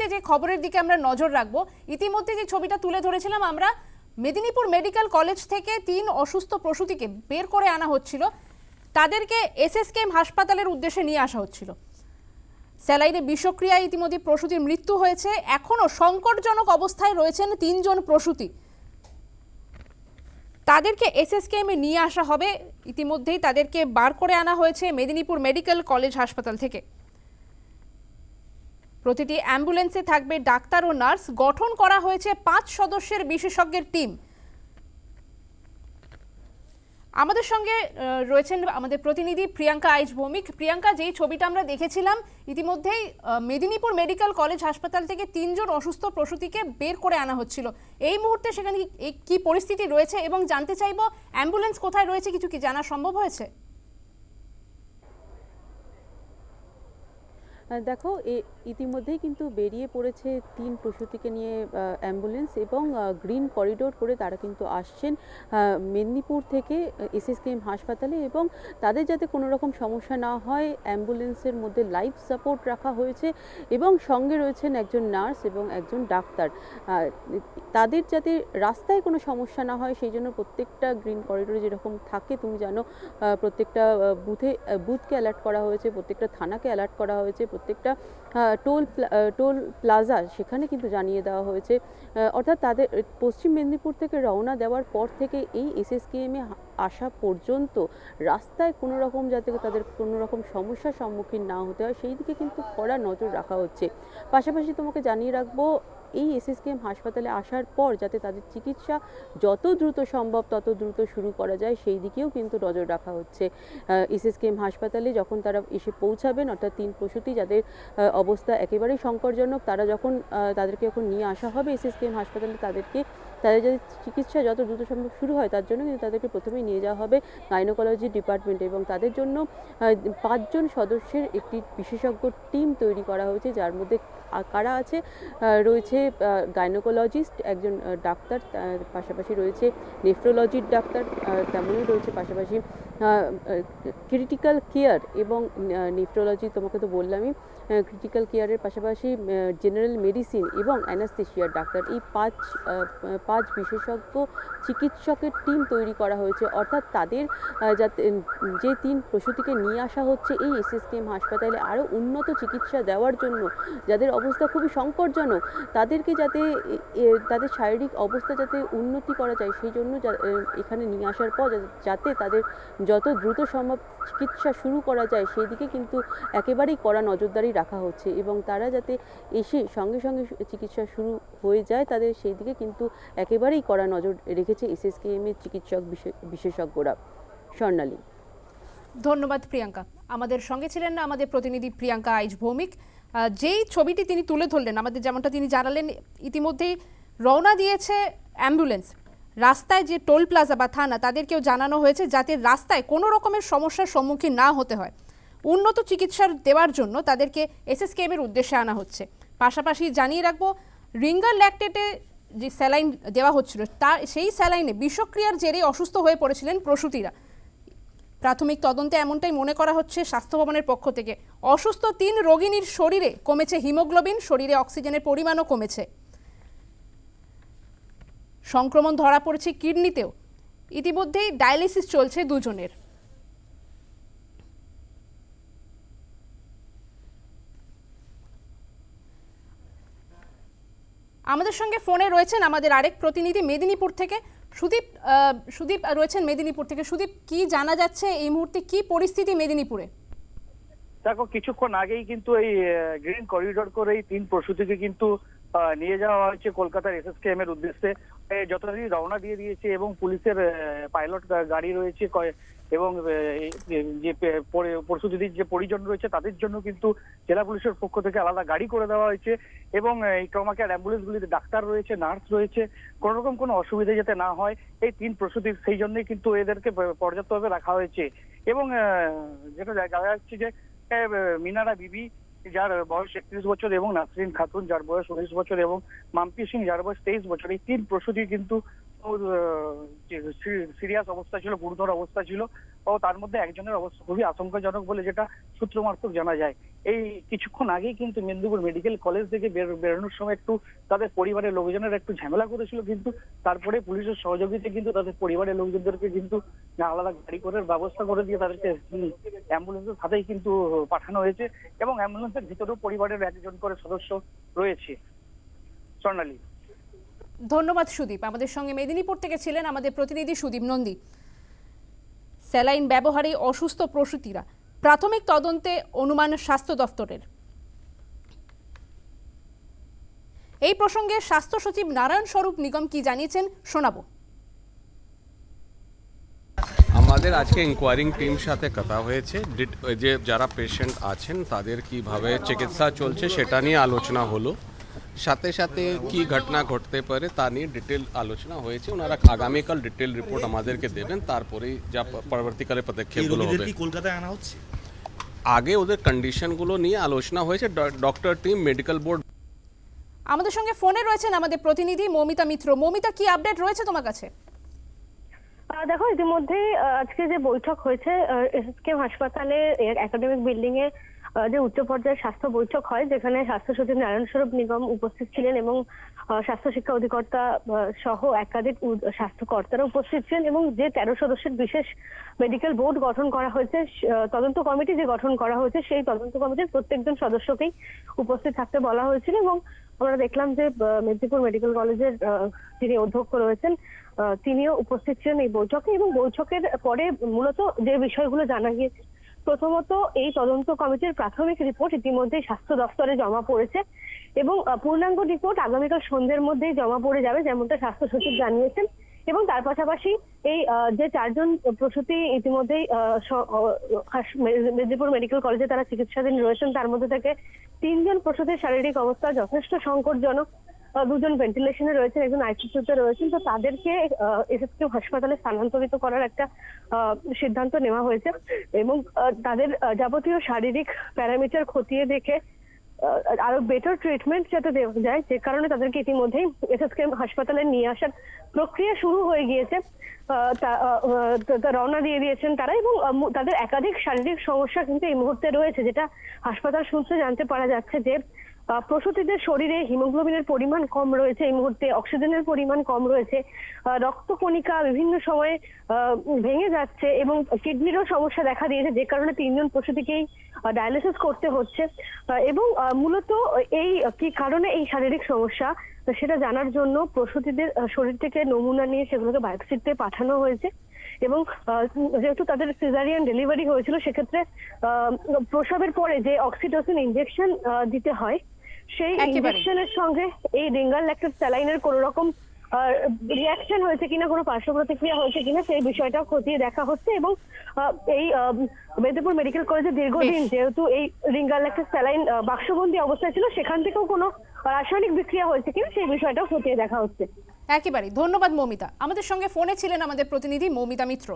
মুহূর্তে যে খবরের দিকে আমরা নজর রাখব, ইতিমধ্যে যে ছবিটা তুলে ধরেছিলাম, আমরা মেদিনীপুর মেডিকেল কলেজ থেকে তিন অসুস্থ প্রসূতিকে বের করে আনা হচ্ছিল। তাদেরকে এসএসকেএম হাসপাতালের উদ্দেশ্যে নিয়ে আসা হচ্ছিল। স্যালাইনে বিষক্রিয়ায় ইতিমধ্যে প্রসূতির মৃত্যু হয়েছে। এখনও সংকটজনক অবস্থায় রয়েছেন তিনজন প্রসূতি। তাদেরকে এসএসকেএম নিয়ে আসা হবে। ইতিমধ্যেই তাদেরকে বার করে আনা হয়েছে মেদিনীপুর মেডিকেল কলেজ হাসপাতাল থেকে। প্রতিটি অ্যাম্বুলেন্সে থাকবে ডাক্তার ও নার্স। গঠন করা হয়েছে পাঁচ সদস্যের বিশেষজ্ঞের টিম। আমাদের সঙ্গে রয়েছেন আমাদের প্রতিনিধি প্রিয়াঙ্কা আইচ ভৌমিক। প্রিয়াঙ্কা, যেই ছবিটা আমরা দেখেছিলাম, ইতিমধ্যেই মেদিনীপুর মেডিকেল কলেজ হাসপাতাল থেকে তিনজন অসুস্থ প্রসূতিকে বের করে আনা হচ্ছিল। এই মুহূর্তে সেখানে কি পরিস্থিতি রয়েছে এবং জানতে চাইব, অ্যাম্বুলেন্স কোথায় রয়েছে, কিছু কি জানা সম্ভব হয়েছে? দেখো ইতিমধ্যেই কিন্তু বেরিয়ে পড়েছে তিন প্রসূতিকে নিয়ে অ্যাম্বুলেন্স এবং গ্রিন করিডোর করে তারা কিন্তু আসছেন মেদিনীপুর থেকে এসএসকেএম হাসপাতালে এবং তাদের যাতে কোনো রকম সমস্যা না হয় অ্যাম্বুলেন্সের মধ্যে লাইফ সাপোর্ট রাখা হয়েছে এবং সঙ্গে রয়েছেন একজন নার্স এবং একজন ডাক্তার। তাদের যাতে রাস্তায় কোনো সমস্যা না হয়, সেই জন্য প্রত্যেকটা গ্রিন করিডোরে যেরকম থাকে, তুমি জানো প্রত্যেকটা বুথে বুথকে অ্যালার্ট করা হয়েছে, প্রত্যেকটা থানাকে অ্যালার্ট করা হয়েছে প্রত্যেকটা টোল টোল প্লাজা সেখানে কিন্তু জানিয়ে দেওয়া হয়েছে। অর্থাৎ তাদের পশ্চিম মেদিনীপুর থেকে রওনা দেওয়ার পর থেকে এই এসএসকেএমে আসা পর্যন্ত রাস্তায় কোনো রকম যাতে তাদের কোনো রকম সমস্যার সম্মুখীন না হতে হয়, সেই দিকে কিন্তু কড়া নজর রাখা হচ্ছে। পাশাপাশি তোমাকে জানিয়ে রাখব এই এসএসকেএম হাসপাতালে আসার পর যাতে তাদের চিকিৎসা যত দ্রুত সম্ভব, তত দ্রুত শুরু করা যায়, সেই দিকেও কিন্তু নজর রাখা হচ্ছে। এসএসকেএম হাসপাতালে যখন তারা এসে পৌঁছাবেন, অর্থাৎ তিন প্রসূতি যাদের অবস্থা একেবারেই সংকটজনক, তারা যখন তাদেরকে এখন নিয়ে আসা হবে এসএসকেএম হাসপাতালে, তাদেরকে তাদের যদি চিকিৎসা যত দ্রুত সম্ভব শুরু হয়, তার জন্য কিন্তু তাদেরকে প্রথমেই নিয়ে যাওয়া হবে গাইনোকোলজি ডিপার্টমেন্টে এবং তাদের জন্য পাঁচজন সদস্যের একটি বিশেষজ্ঞ টিম তৈরি করা হয়েছে, যার মধ্যে কারা আছে? রয়েছে গাইনোকোলজিস্ট একজন ডাক্তার, তার পাশাপাশি রয়েছে নেফ্রোলজির ডাক্তার তেমনই রয়েছে, পাশাপাশি ক্রিটিক্যাল কেয়ার এবং নেফ্রোলজি তোমাকে তো বললামই ক্রিটিক্যাল কেয়ারের পাশাপাশি জেনারেল মেডিসিন এবং অ্যানাস্থেশিয়ার ডাক্তার। এই পাঁচ পাঁচ বিশেষজ্ঞ চিকিৎসকের টিম তৈরি করা হয়েছে। অর্থাৎ তাদের যাতে, যে তিন প্রসূতিকে নিয়ে আসা হচ্ছে, এই এসএসকেএম হাসপাতালে আরও উন্নত চিকিৎসা দেওয়ার জন্য, যাদের অবস্থা খুবই সংকটজনক, তাদেরকে যাতে তাদের শারীরিক অবস্থা যাতে উন্নতি করা যায়, সেই জন্য এখানে নিয়ে আসার পর, যাতে তাদের যত দ্রুত সম্ভব চিকিৎসা শুরু করা যায় সেই দিকে কিন্তু একেবারেই কড়া নজরদারি রাখা হচ্ছে এবং তারা যাতে এসে সঙ্গে সঙ্গে চিকিৎসা শুরু হয়ে যায়, তাদের সেই দিকে কিন্তু একেবারেই কড়া নজর রেখেছে এসএসকেএম এর চিকিৎসক বিশে- বিশেষজ্ঞরা। স্বর্ণালী। ধন্যবাদ প্রিয়াঙ্কা। আমাদের সঙ্গে ছিলেন না আমাদের প্রতিনিধি প্রিয়াঙ্কা আইজ ভৌমিক। যেই ছবিটি তিনি তুলে ধরলেন, আমাদের যেমনটা তিনি জানালেন, ইতিমধ্যেই রওনা দিয়েছে অ্যাম্বুলেন্স। রাস্তায় যে টোল প্লাজা বা থানা, তাদেরকেও জানানো হয়েছে যাতে রাস্তায় কোনো রকমের সমস্যার সম্মুখীন না হতে হয়। উন্নত চিকিৎসার দেওয়ার জন্য তাদেরকে এসএসকেএম এর উদ্দেশ্যে আনা হচ্ছে। পাশাপাশি জানিয়ে রাখব রিঙ্গার ল্যাকটেটে যে স্যালাইন দেওয়া হচ্ছিল তার সেই স্যালাইনে বিষক্রিয়ার জেরে অসুস্থ হয়ে পড়েছিলেন প্রসূতিরা। প্রাথমিক তদন্তে এমনটাই মনে করা হচ্ছে স্বাস্থ্য ভবনের পক্ষ থেকে। অসুস্থ তিন রোগিনীর শরীরে কমেছে হিমোগ্লোবিন, শরীরে অক্সিজেনের পরিমাণও কমেছে। সংক্রমণ ধরা পড়েছে কিডনিতেও। ইতিমধ্যেই ডায়ালিসিস চলছে দুজনের। আমাদের সঙ্গে ফোনে রয়েছেন আমাদের আরেক প্রতিনিধি মেদিনীপুর থেকে সুদীপ সুদীপ রয়েছেন মেদিনীপুর থেকে। সুদীপ, কি জানা যাচ্ছে এই মুহূর্তে? কি পরিস্থিতি মেদিনীপুরে? দেখো, কিছুক্ষণ আগেই কিন্তু এই গ্রিন করিডোর করে এই তিন প্রসূতিকে কিন্তু নিয়ে যাওয়া হয়েছে কলকাতার এসএসকেএম এর উদ্দেশ্যে। যথারীতি রওনা দিয়ে দিয়েছে এবং পুলিশের পাইলট গাড়ি রয়েছে এবং যে পে- পরি- যে পরিজন রয়েছে তাদের জন্য কিন্তু জেলা পুলিশের পক্ষ থেকে আলাদা গাড়ি করে দেওয়া হয়েছে এবং এই ট্রমা কেয়ার অ্যাম্বুলেন্সগুলিতে ডাক্তার রয়েছে, নার্স রয়েছে, কোনো রকম কোনো অসুবিধা যাতে না হয়, এই তিন প্রসূতির সেই জন্যই কিন্তু এদেরকে পর্যাপ্তভাবে রাখা হয়েছে। এবং যেটা জানা যাচ্ছে যে মিনারা বিবি যার বয়স একত্রিশ বছর এবং নাসরিন খাতুন, যার বয়স উনিশ বছর এবং মাম্পি সিং, যার বয়স তেইশ বছর। এই তিন প্রসূতি কিন্তু সিরিয়াস অবস্থা ছিল, গুরুতর অবস্থা ছিল, ও তার মধ্যে একজনের অবস্থা খুবই আশঙ্কাজনক বলে যেটা সূত্র মারফত জানা যায়। এই কিছুক্ষণ আগেই কিন্তু মেদিনীপুর মেডিকেল কলেজ থেকে বের- বেরোনোর সময় একটু তাদের পরিবারের লোকজনের একটু ঝামেলা করেছিল কিন্তু তারপরে পুলিশের সহযোগিতা কিন্তু তাদের পরিবারের লোকজনদেরকে কিন্তু আলাদা গাড়ি করার ব্যবস্থা করে দিয়ে তাদেরকে অ্যাম্বুলেন্সের সাথেই কিন্তু পাঠানো হয়েছে এবং অ্যাম্বুলেন্সের ভিতরেও পরিবারের একজন করে সদস্য রয়েছে। স্বর্ণালী। ধন্যবাদ সুদীপ। আমাদের সঙ্গে মেদিনীপুর থেকে ছিলেন আমাদের প্রতিনিধি সুদীপ নন্দী। স্যালাইন ব্যবহারে অসুস্থ প্রসূতিরা। প্রাথমিক তদন্তে অনুমান স্বাস্থ্য দফতরের। এই প্রসঙ্গে স্বাস্থ্য সচিব নারায়ণ স্বরূপ নিগম কি জানিয়েছেন শোনাবো। আমাদের আজকে ইনকোয়ারিং টিম সাথে কথা হয়েছে। যে যারা পেশেন্ট আছেন তাদের কীভাবে চিকিৎসা চলছে সেটা নিয়ে আলোচনা হলো। সাথে সাথে কি ঘটনা ঘটতে পারে তা নিয়ে ডিটেল আলোচনা হয়েছে। ওনারা আগামীকাল ডিটেল রিপোর্ট আমাদেরকে দেবেন তারপরে যা পরবর্তীকালে পদক্ষেপগুলো হবে। কলকাতায় আনা হচ্ছে? আগে ওদের কন্ডিশনগুলো নিয়ে আলোচনা হয়েছে। ডক্টর টিম মেডিকেল বোর্ড আমাদের সঙ্গে ফোনে রয়েছেন আমাদের প্রতিনিধি মমিতা মিত্র। মমিতা কি আপডেট রয়েছে তোমার কাছে? আহ, দেখো ইতিমধ্যেই আজকে যে বৈঠক হয়েছে এসএসকেএম হাসপাতালে একাডেমিক বিল্ডিং এ যে উচ্চ পর্যায়ের স্বাস্থ্য বৈঠক হয়, যেখানে স্বাস্থ্য সচিব নারায়ণ স্বরূপ নিগম উপস্থিত ছিলেন এবং স্বাস্থ্য শিক্ষা অধিকর্তা সহ একাধিক উ- স্বাস্থ্য কর্তারা উপস্থিত ছিলেন এবং যে তেরো সদস্যের বিশেষ মেডিকেল বোর্ড গঠন করা হয়েছে তদন্ত কমিটি যে গঠন করা হয়েছে, সেই তদন্ত কমিটির প্রত্যেকজন সদস্যকেই উপস্থিত থাকতে বলা হয়েছিল এবং আমরা দেখলাম যে মেদিনীপুর মেডিকেল কলেজের যিনি অধ্যক্ষ রয়েছেন তিনিও উপস্থিত ছিলেন এই বৈঠকে এবং বৈঠকের পরে মূলত যে বিষয়গুলো জানা গিয়েছে প্রথমত এই তদন্ত কমিটির প্রাথমিক রিপোর্ট ইতিমধ্যেই স্বাস্থ্য দপ্তরে জমা পড়েছে এবং পূর্ণাঙ্গ রিপোর্ট আগামীকাল সন্ধ্যের মধ্যেই জমা পড়ে যাবে, যেমনটা স্বাস্থ্য সচিব জানিয়েছেন। এবং তার পাশাপাশি এই যে চারজন প্রসূতি মে- মেদিনীপুর মেডিকেল কলেজে তারা চিকিৎসাধীন রয়েছেন, তার মধ্যে থেকে তিনজন প্রসূতির শারীরিক অবস্থা যথেষ্ট সংকটজনক। দুজন ভেন্টিলেশনে রয়েছেন, একজন আইসিইউতে রয়েছেন, তো তাদেরকে এসএসকেউ হাসপাতালে স্থানান্তরিত করার একটা সিদ্ধান্ত নেওয়া হয়েছে এবং তাদের যাবতীয় শারীরিক প্যারামিটার খতিয়ে দেখে আরও বেটার ট্রিটমেন্ট যাতে দেওয়া যায়, যে কারণে তাদেরকে ইতিমধ্যেই এসএসকে হাসপাতালে নিয়ে আসার প্রক্রিয়া শুরু হয়ে গিয়েছে। রওনা দিয়ে দিয়েছেন তারা এবং তাদের একাধিক শারীরিক সমস্যা কিন্তু এই মুহূর্তে রয়েছে, যেটা হাসপাতাল সূত্রে জানতে পারা যাচ্ছে যে প্রসূতিদের শরীরে হিমোগ্লোবিনের পরিমাণ কম রয়েছে। এই মুহূর্তে অক্সিজেনের পরিমাণ কম রয়েছে। রক্তকণিকা বিভিন্ন সময়ে ভেঙে যাচ্ছে এবং কিডনিরও সমস্যা দেখা দিয়েছে। যে কারণে তিনজন প্রসূতিকেই ডায়ালিসিস করতে হচ্ছে। এবং মূলত এই কি কারণে এই শারীরিক সমস্যা? সেটা জানার জন্য প্রসূতিদের শরীর থেকে নমুনা নিয়ে সেগুলোকে বায়োপসিতে পাঠানো হয়েছে। এবং যেহেতু তাদের সিজারিয়ান ডেলিভারি হয়েছিল, সেক্ষেত্রে প্রসবের পরে যে অক্সিটোসিন ইনজেকশন দিতে হয় সেই ইনজেকশনের সঙ্গে এই রিঙ্গাল ল্যাক্টেড স্যালাইনের কোনো রকম রিয়াকশন হয়েছে কিনা কোনো পার্শ্ব প্রতিক্রিয়া হয়েছে কিনা সেই বিষয়টাও খতিয়ে দেখা হচ্ছে এবং এই মেদিনীপুর মেডিকেল কলেজে দীর্ঘদিন যেহেতু এই রিঙ্গাল ল্যাক্টেড স্যালাইন বাক্সবন্দি অবস্থায় ছিল সেখান থেকেও কোনো রাসায়নিক বিক্রিয়া হয়েছে কিনা সেই বিষয়টাও খতিয়ে দেখা হচ্ছে। একেবারে ধন্যবাদ মৌমিতা। আমাদের সঙ্গে ফোনে ছিলেন আমাদের প্রতিনিধি মৌমিতা মিত্র।